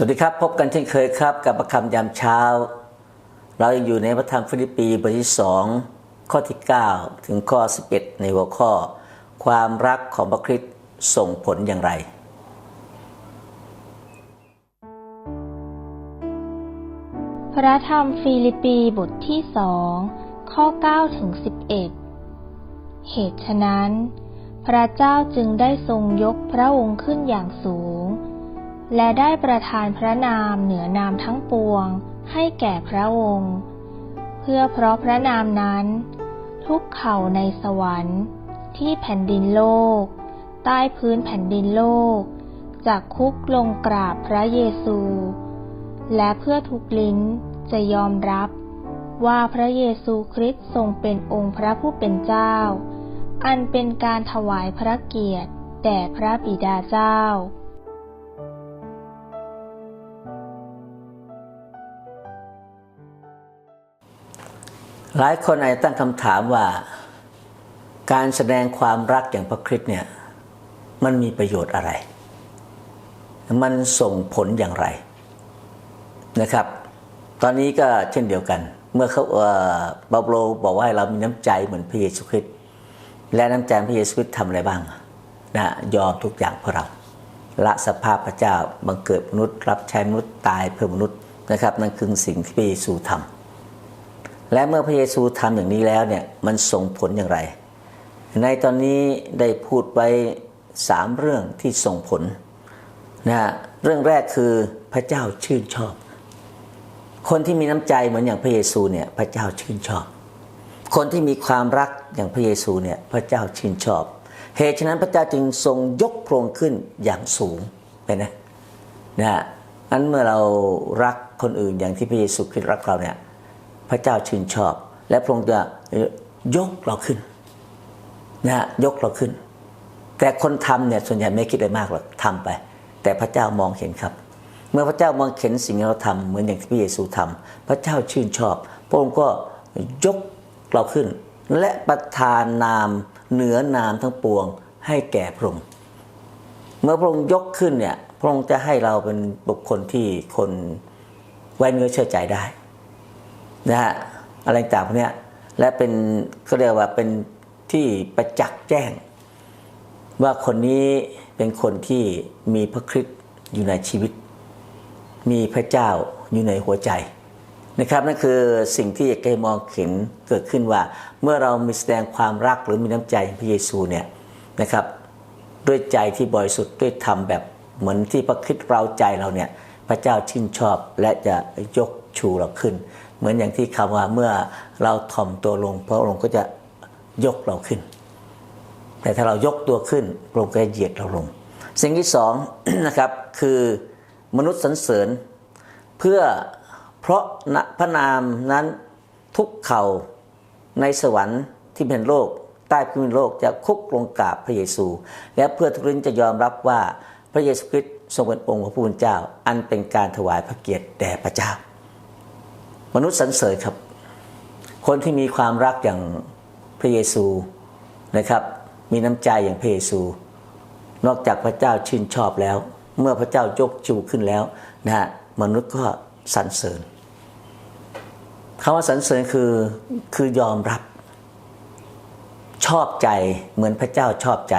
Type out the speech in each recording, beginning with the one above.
สวัสดีครับ พบกันเช่นเคยครับ กับประคำยามเช้า เรายังอยู่ในพระธรรมฟิลิปปีบทที่สองข้อที่ 9 ถึงข้อ 11 ในหัวข้อ ความรักของพระคริสต์ส่งผลอย่างไร พระธรรมฟิลิปปีบทที่สองข้อ 9 ถึง 11 เหตุฉะนั้น พระเจ้าจึงได้ทรงยกพระองค์ขึ้นอย่างสูง และได้ประทานพระนามเหนือนามทั้งปวง ให้แก่พระองค์ เพื่อเพราะพระนามนั้น ทุกเข่าในสวรรค์ ที่แผ่นดินโลก ใต้พื้นแผ่นดินโลกจากคุกลงกราบพระเยซู และเพื่อทุกลิ้นจะยอมรับว่าพระเยซูคริสต์ทรงเป็นองค์พระผู้เป็นเจ้า อันเป็นการถวายพระเกียรติแด่พระบิดาเจ้า หลายคนอาจจะตั้งคำถามว่า การแสดงความรักอย่างพระคริสต์เนี่ยมันมีประโยชน์อะไร มันส่งผลอย่างไรนะครับ ตอนนี้ก็เช่นเดียวกัน เมื่อเขาเอ่อเปาโลบอกว่าให้เรามีน้ำใจเหมือนพระเยซูคริสต์และน้ำใจพระเยซูคริสต์ทำอะไรบ้างนะยอมทุกอย่างเพื่อเรา ละสภาพพระเจ้าบังเกิดมนุษย์ รับใช้มนุษย์ตายเพื่อมนุษย์นะครับ นั่นคือสิ่งที่พระเยซูทำ และเมื่อพระเยซูทำอย่างนี้แล้วเนี่ยมันส่งผลอย่างไร ในตอนนี้ได้พูดไว้สามเรื่องที่ส่งผลนะฮะเรื่องแรกคือพระเจ้าชื่นชอบ คนที่มีน้ำใจเหมือนอย่างพระเยซูเนี่ยพระเจ้าชื่นชอบ คนที่มีความรักอย่างพระเยซูเนี่ยพระเจ้าชื่นชอบ เหตุฉะนั้นพระเจ้าจึงทรงยกพรงขึ้นอย่างสูงไปนะนะฮะอันเมื่อเรารักคนอื่นอย่างที่พระเยซูคริสต์รักเราเนี่ย พระเจ้าชื่นชอบ และพระองค์จะยกเราขึ้นนะฮะยกเราขึ้น แต่คนทำเนี่ยส่วนใหญ่ไม่คิดอะไรมากหรอกทำไป แต่พระเจ้ามองเห็นครับ เมื่อพระเจ้ามองเห็นสิ่งที่เราทำเหมือนอย่างที่พระเยซูทำพระเจ้าชื่นชอบ พระองค์ก็ยกเราขึ้น และประทานนามเหนือนามทั้งปวง ให้แก่พระองค์เมื่อพระองค์ยกขึ้นเนี่ยพระองค์จะให้เราเป็นบุคคลที่คนไว้เนื้อเชื่อใจได้ นะฮะอะไรต่างพวกเนี้ยและเป็นเขาเรียกว่าเป็นที่ประจักษ์แจ้ง ว่าคนนี้เป็นคนที่มีพระคริสต์อยู่ในชีวิต มีพระเจ้าอยู่ในหัวใจนะครับนั่นคือสิ่งที่อยากให้มองเห็นเกิดขึ้นว่า เมื่อเรามีแสดงความรักหรือมีน้ำใจพระเยซูเนี่ยนะครับ ด้วยใจที่บริสุทธิ์ด้วยธรรมแบบเหมือนที่พระคริสต์เราใจเราเนี่ยพระเจ้าชื่นชอบและจะยกชูเราขึ้น เหมือนอย่างที่คำว่าเมื่อเราถ่อมตัวลง พระองค์ก็จะยกเราขึ้น แต่ถ้าเรายกตัวขึ้นพระองค์ก็จะเหยียดเราลง สิ่งที่สองนะครับคือมนุษย์สรรเสริญ เพื่อเพราะพระนามนั้นทุกเข่าในสวรรค์ที่เป็นโลก ใต้พื้นโลกจะคุกลงกราบพระเยซู และเพื่อทุกลิ้นจะยอมรับว่าพระเยซูคริสต์ทรงเป็นองค์พระผู้เป็นเจ้า อันเป็นการถวายพระเกียรติแด่พระเจ้า มนุษย์สรรเสริญครับ คนที่มีความรักอย่างพระเยซูนะครับ มีน้ำใจอย่างพระเยซู นอกจากพระเจ้าชื่นชอบแล้ว เมื่อพระเจ้ายกจูขึ้นแล้วนะฮะมนุษย์ก็สรรเสริญคำว่าสรรเสริญคือคือยอมรับ ชอบใจเหมือนพระเจ้าชอบใจ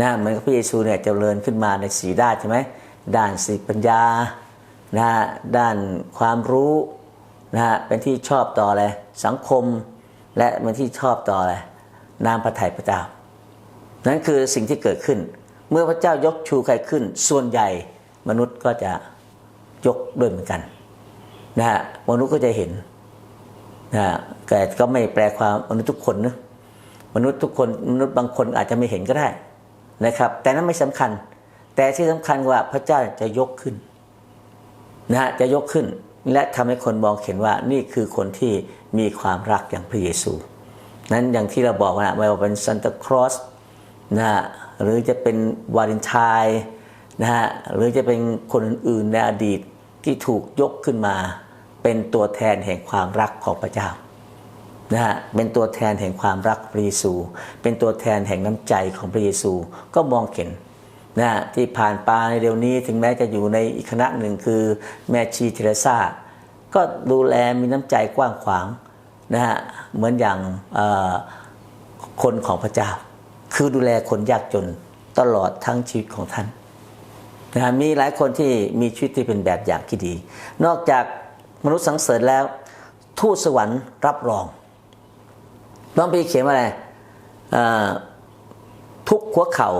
นะเหมือนพระเยซูเนี่ยจเจริญขึ้นมาในสีด้านใช่ไหมด้านสติปัญญานะด้านความรู้ นะฮะเป็นที่ชอบต่ออะไรสังคมและเป็นที่ชอบต่ออะไรนามพระทัยพระเจ้า นั่นคือสิ่งที่เกิดขึ้น เมื่อพระเจ้ายกชูใครขึ้น ส่วนใหญ่มนุษย์ก็จะยกด้วยเหมือนกันนะฮะมนุษย์ก็จะเห็นนะแต่ก็ไม่แปลความมนุษย์ทุกคนนะมนุษย์ทุกคนมนุษย์บางคนอาจจะไม่เห็นก็ได้นะครับ แต่นั้นไม่สำคัญ แต่ที่สำคัญว่าพระเจ้าจะยกขึ้นนะฮะจะยกขึ้น และทำให้คนมองเห็นว่านี่คือคนที่มีความรักอย่างพระเยซู นั้นอย่างที่เราบอกนะไม่ว่าเป็นซันตาครอสนะฮะหรือจะเป็นวาเลนไทน์นะฮะหรือจะเป็นคนอื่นๆในอดีตที่ถูกยกขึ้นมา เป็นตัวแทนแห่งความรักของพระเจ้านะฮะเป็นตัวแทนแห่งความรักพระเยซู เป็นตัวแทนแห่งน้ำใจของพระเยซูก็มองเห็น นะที่ผ่านไปเร็วนี้ถึงแม้จะอยู่ในอีกคณะหนึ่งคือแม่ชีเทเรซาก็ดูแลมีน้ำใจกว้างขวางนะฮะเหมือนอย่างคนของพระเจ้า คือดูแลคนยากจนตลอดทั้งชีวิตของท่านนะฮะมีหลายคนที่มีชีวิตที่เป็นแบบอย่างที่ดี นอกจากมนุษย์สังเสริญแล้ว ทูตสวรรค์รับรองน้องพีเขียนว่าอะไรทุกหัวเข่า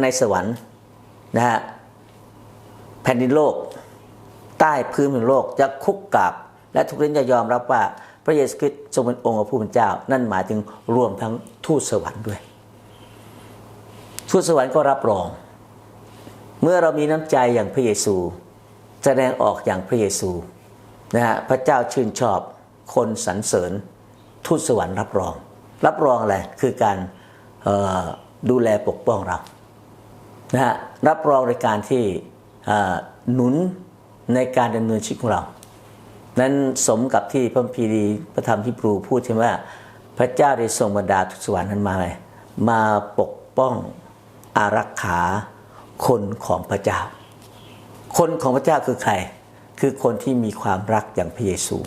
ในสวรรค์ นะฮะแผ่นดินโลก ใต้พื้นแผ่นโลกจะคุกกราบและทุกลิ้นจะยอมรับว่าพระเยซูคริสต์ทรงเป็นองค์พระผู้เป็นเจ้า นั่นหมายถึงรวมทั้งทูตสวรรค์ด้วย ทูตสวรรค์ก็รับรอง เมื่อเรามีน้ำใจอย่างพระเยซู แสดงออกอย่างพระเยซูนะฮะพระเจ้าชื่นชอบคนสรรเสริญ ทูตสวรรค์รับรอง รับรองอะไรคือการดูแลปกป้องเรา นะฮะรับรองในการที่หนุนในการดำเนินชีวิตของเรา นั้นสมกับที่พระพีดีพระธรรมที่ปรูพูดใช่ไหมว่า พระเจ้าได้ทรงบรรดาทุกสวรรค์นั้นมาเลยมาปกป้องอารักขาคนของพระเจ้า คนของพระเจ้าคือใคร คือคนที่มีความรักอย่างพระเยซู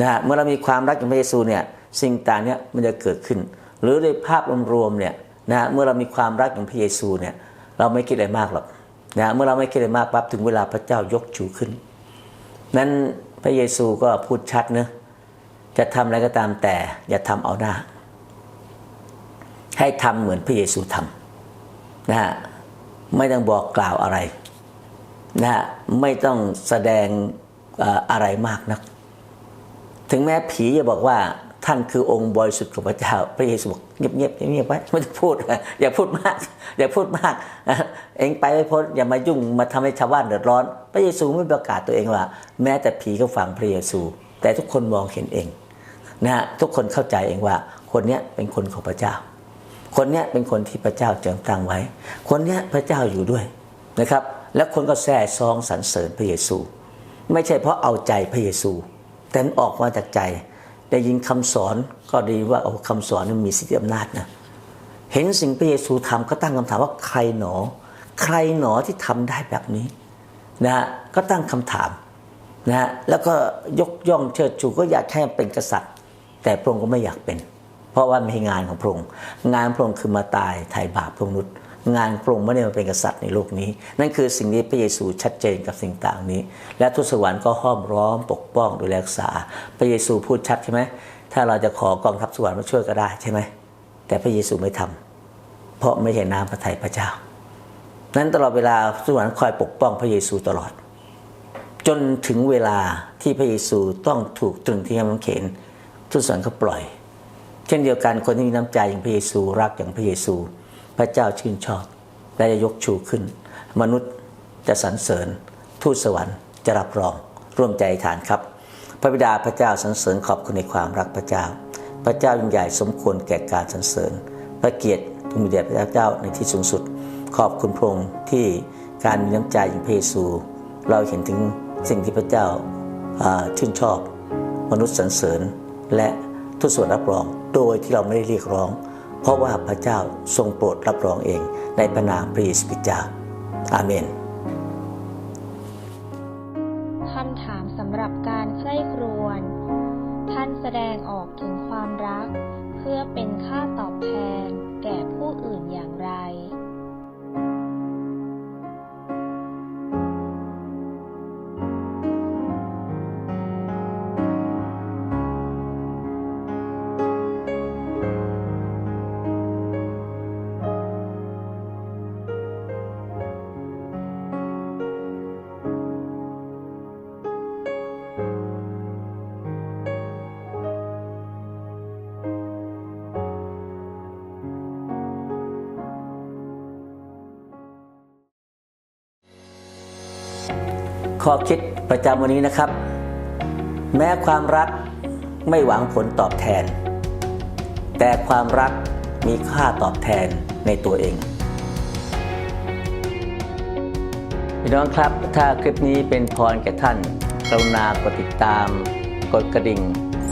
นะฮะเมื่อเรามีความรักอย่างพระเยซูเนี่ยสิ่งต่างเนี่ยมันจะเกิดขึ้น หรือในภาพรวมๆเนี่ยนะฮะเมื่อเรามีความรักอย่างพระเยซูเนี่ย เราไม่คิดอะไรมากหรอกนะเมื่อเราไม่คิดอะไรมากปั๊บถึงเวลาพระเจ้ายกชูขึ้น นั้นพระเยซูก็พูดชัดเนะจะทำอะไรก็ตามแต่อย่าทำเอาหน้า ให้ทำเหมือนพระเยซูทำนะฮะไม่ต้องบอกกล่าวอะไรนะฮะไม่ต้องแสดงอะไรมากนัก ถึงแม้ผีจะบอกว่าท่านคือองค์บริสุทธิ์ของพระเจ้า พระเยซูบอกเงียบเงียบๆเงียบๆไว้ไม่ต้องพูดอย่าพูดมาก อย่าพูดมากเองไปไม่พ้นอย่ามายุ่งมาทำให้ชาวบ้านเดือดร้อน พระเยซูไม่ประกาศตัวเองว่า แม้แต่ผีก็ฟังพระเยซู แต่ทุกคนมองเห็นเองนะฮะทุกคนเข้าใจเองว่าคนเนี้ยเป็นคนของพระเจ้า คนเนี้ยเป็นคนที่พระเจ้าเจิมตั้งไว้ คนเนี้ยพระเจ้าอยู่ด้วยนะครับ และคนก็แซ่ซองสรรเสริญพระเยซู ไม่ใช่เพราะเอาใจพระเยซู แต่ออกมาจากใจได้ยินคำสอนก็ดีว่าโอ้คำสอนนั้นมีสิทธิอำนาจนะ เห็นสิ่งพระเยซูทำก็ตั้งคำถามว่าใครหนอ ใครหนอที่ทำได้แบบนี้นะฮะก็ตั้งคำถามนะฮะแล้วก็ยกย่องเชิดชูก็อยากให้เป็นกษัตริย์ แต่พระองค์ก็ไม่อยากเป็น เพราะว่าไม่ใช่งานของพระองค์งานพระองค์คือมาตายไถ่บาปพระมนุษย์ งานพระองค์ไม่ได้มาเป็นกษัตริย์ในโลกนี้ นั่นคือสิ่งที่พระเยซูชัดเจนกับสิ่งต่างนี้ และทูตสวรรค์ก็ห้อมล้อมปกป้องดูแลรักษา พระเยซูพูดชัดใช่ไหมถ้าเราจะขอกองทัพสวรรค์มาช่วยก็ได้ใช่ไหมแต่พระเยซูไม่ทำ เพราะไม่เห็นน้ำพระทัยพระเจ้า นั้นตลอดเวลาสวรรค์คอยปกป้องพระเยซูตลอด จนถึงเวลาที่พระเยซูต้องถูกตรึงที่น้ำเขนทุตสวรรค์ก็ปล่อย เช่นเดียวกันคนที่มีน้ำใจอย่างพระเยซูรักอย่างพระเยซู พระเจ้าชื่นชอบ และจะยกชูขึ้น มนุษย์จะสรรเสริญ ทูตสวรรค์จะรับรองร่วมใจฐานครับ พระบิดาพระเจ้าสรรเสริญขอบคุณในความรักพระเจ้า พระเจ้ายิ่งใหญ่สมควรแก่การสรรเสริญ พระเกียรติ พึงมีแด่พระเจ้าในที่สูงสุด ขอบคุณพระองค์ที่การมีน้ำใจอย่างพระเยซู เราเห็นถึงสิ่งที่พระเจ้าอ่าชื่นชอบ มนุษย์สรรเสริญ และทุกส่วนรับรองโดยที่เราไม่ได้เรียกร้อง เพราะว่าพระเจ้าทรงโปรดรับรองเองในพระนามพระเยซูคริสต์เจ้าอาเมนคำถามสำหรับการใคร่ครวญท่านแสดงออกถึงความรัก เพื่อเป็นค่าตอบแทน แก่ ข้อคิดประจำวันนี้นะครับ แม้ความรักไม่หวังผลตอบแทน แต่ความรักมีค่าตอบแทนในตัวเองพี่น้องครับ ถ้าคลิปนี้เป็นพรแก่ท่านกรุณากดติดตาม กดกระดิ่ง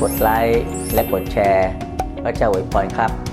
กดไลค์ และกดแชร์พระเจ้าอวยพรครับ